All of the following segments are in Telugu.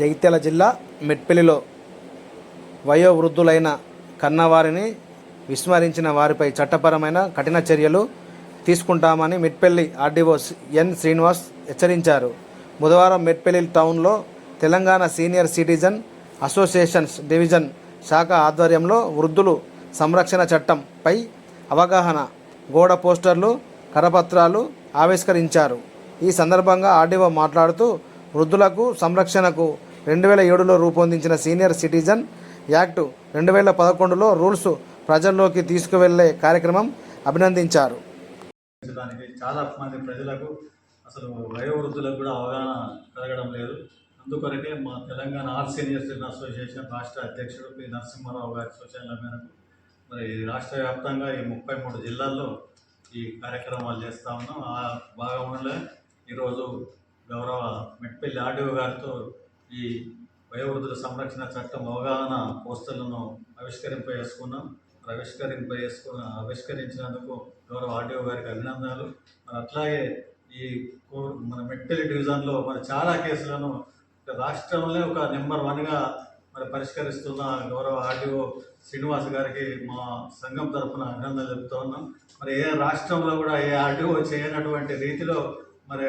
జగిత్యాల జిల్లా మెట్పల్లిలో వయోవృద్ధులైన కన్నవారిని విస్మరించిన వారిపై చట్టపరమైన కఠిన చర్యలు తీసుకుంటామని మెట్పల్లి ఆర్డీఓ ఎన్ శ్రీనివాస్ హెచ్చరించారు. బుధవారం మెట్పల్లి టౌన్లో Telangana senior citizen associations division శాఖ ఆధ్వర్యంలో వృద్ధులు సంరక్షణ చట్టంపై అవగాహన గోడ పోస్టర్లు కరపత్రాలు ఆవిష్కరించారు. ఈ సందర్భంగా ఆర్డీఓ మాట్లాడుతూ వృద్ధులకు సంరక్షణకు రెండు వేల ఏడులో రూపొందించిన సీనియర్ సిటిజన్ యాక్ట్ రెండు వేల పదకొండులో రూల్స్ ప్రజల్లోకి తీసుకువెళ్ళే కార్యక్రమం అభినందించారు. చాలా మంది ప్రజలకు అసలు వయోవృద్ధులకు కూడా అవగాహన కలగడం లేదు. అందుకొరకే మా Telangana all senior citizen association రాష్ట్ర అధ్యక్షుడు పి నరసింహారావు గారి సూచనల మేరకు మరి రాష్ట్ర వ్యాప్తంగా ఈ ముప్పై మూడు జిల్లాల్లో ఈ కార్యక్రమాలు చేస్తూ ఉన్నాం. ఆ భాగంలో ఈరోజు గౌరవ మెట్పల్లి ఆర్డీఓ గారితో ఈ వయోవృద్ధుల సంరక్షణ చట్టం అవగాహన పోస్టర్లను ఆవిష్కరింప చేసుకున్నాం ఆవిష్కరింప చేసుకున్న ఆవిష్కరించినందుకు గౌరవ ఆర్డీఓ గారికి అభినందనలు. మరి అట్లాగే ఈ కో- మన మెట్పల్లి డివిజన్లో మరి చాలా కేసులను రాష్ట్రంలో ఒక నెంబర్ వన్గా మరి పరిష్కరిస్తున్న గౌరవ ఆర్డీఓ శ్రీనివాస్ గారికి మా సంఘం తరఫున అభినందనలు చెప్తా ఉన్నాం. మరి ఏ రాష్ట్రంలో కూడా ఏ ఆర్డీఓ చేయనటువంటి రీతిలో మరి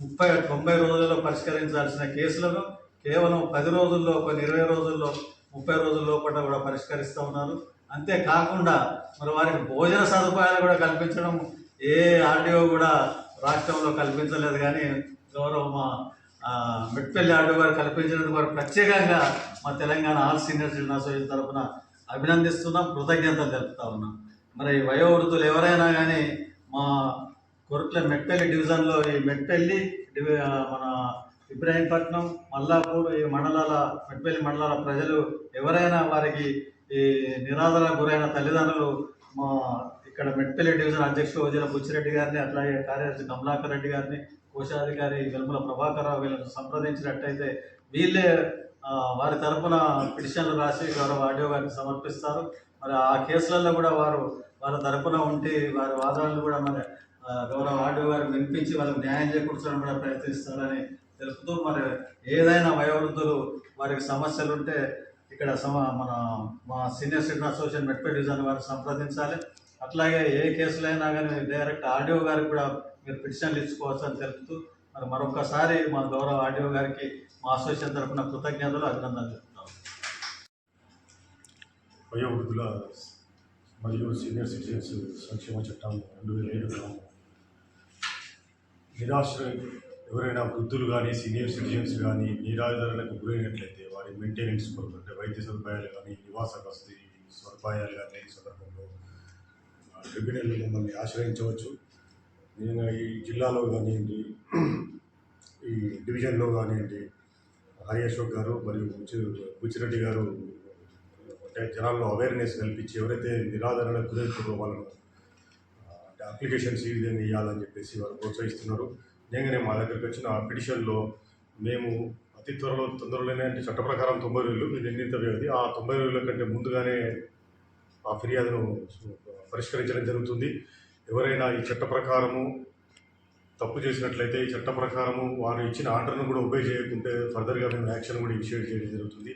ముప్పై తొంభై రోజుల్లో పరిష్కరించాల్సిన కేసులను కేవలం పది రోజుల్లో కొన్ని ఇరవై రోజుల్లో ముప్పై రోజుల్లో పట్ల కూడా పరిష్కరిస్తూ ఉన్నారు. అంతేకాకుండా మరి వారికి భోజన సదుపాయాలు కూడా కల్పించడం ఏ ఆర్డీఓ కూడా రాష్ట్రంలో కల్పించలేదు కానీ గౌరవ మా మిట్పల్లి మెట్పల్లి ఆర్డీఓ గారు కల్పించినందుకు వారు ప్రత్యేకంగా మా Telangana all senior citizen association తరఫున అభినందిస్తున్నాం కృతజ్ఞతలు తెలుపుతా ఉన్నాం. మరి వయోవృద్ధులు ఎవరైనా కానీ మా కొరట్ల మెట్పల్లి డివిజన్లో ఈ మెట్పల్లి డివి మన ఇబ్రాహీంపట్నం మల్లాపూర్ ఈ మండలాల మెట్పల్లి మండలాల ప్రజలు ఎవరైనా వారికి ఈ నిరాదరణకు గురైన తల్లిదండ్రులు మా ఇక్కడ మెట్పల్లి డివిజన్ అధ్యక్షుడు వజన బుచ్చిరెడ్డి గారిని అట్లాగే కార్యదర్శి కమలాకర్ రెడ్డి గారిని కోశాధికారి వెలుమల ప్రభాకర్ రావు వీళ్ళని సంప్రదించినట్టయితే వీళ్ళే వారి తరపున పిటిషన్లు రాసి గౌరవ ఆడియో గారికి సమర్పిస్తారు. మరి ఆ కేసులలో కూడా వారు వారి తరపున ఉండి వారి వాదనలు కూడా మరి గౌరవ ఆడియో గారు వినిపించి వాళ్ళకి న్యాయం చేకూర్చడం కూడా ప్రయత్నిస్తారని తెలుపుతూ మరి ఏదైనా వయోవృద్ధులు వారికి సమస్యలు ఉంటే ఇక్కడ సమ మన మా సీనియర్ సిటిజన్ అసోసియేషన్ మెట్పే డివిజన్ వారిని సంప్రదించాలి. అట్లాగే ఏ కేసులైనా కానీ డైరెక్ట్ ఆర్డీఓ గారికి కూడా మీరు పిటిషన్లు ఇచ్చుకోవచ్చు అని తెలుపుతూ మరి మరొకసారి మా గౌరవ ఆర్డీఓ గారికి మా అసోసియేషన్ తరఫున కృతజ్ఞతలు అభినందనలు చెప్తాం వయోవృద్ధుల మరియు సీనియర్ సిటిజన్స్ సంక్షేమ చట్టం రెండు వేల ఏడు నిరాశ్రయ ఎవరైనా వృద్ధులు కానీ సీనియర్ సిటిజన్స్ కానీ నిరాధారణకు గురైనట్లయితే వారి మెయింటెనెన్స్ కొరకు అంటే వైద్య సదుపాయాలు కానీ నివాస వసతి సదుపాయాలు కానీ లేని సందర్భంలో ట్రిబ్యునల్ మమ్మల్ని ఆశ్రయించవచ్చు. నేను ఈ జిల్లాలో కానివ్వండి ఈ డివిజన్లో కానివ్వండి హరి అశోక్ గారు మరియు బుచ్చిరెడ్డి గారు అంటే జనాల్లో అవేర్నెస్ కల్పించి ఎవరైతే నిరాదరణకు గురవుతారో వాళ్ళను అంటే అప్లికేషన్స్ ఈ విధంగా ఇవ్వాలని చెప్పేసి వారు ప్రోత్సహిస్తున్నారు. నిజంగానే మా దగ్గరికి వచ్చిన పిటిషన్లో మేము అతి త్వరలో తొందరలోనే అంటే చట్ట ప్రకారం తొంభై రోజులు ఇది నిర్ణీత వ్యవధి ఆ తొంభై రోజుల కంటే ముందుగానే ఆ ఫిర్యాదును పరిష్కరించడం జరుగుతుంది. ఎవరైనా ఈ చట్ట ప్రకారము తప్పు చేసినట్లయితే ఈ చట్ట ప్రకారము వారు ఇచ్చిన ఆర్డర్ను కూడా ఒబే చేయకుంటే ఫర్దర్గా మేము యాక్షన్ కూడా ఇనిషియేట్ చేయడం జరుగుతుంది.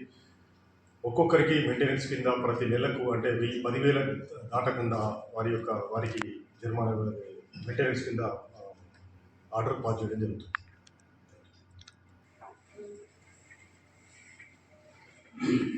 ఒక్కొక్కరికి మెయింటెనెన్స్ కింద ప్రతి నెలకు అంటే వెయ్యి పదివేల దాటకుండా వారి యొక్క వారికి జరిమానా మెయింటెనెన్స్ కింద ఆర్డర్ పాస్ చేయడం జరుగుతుంది Thank you.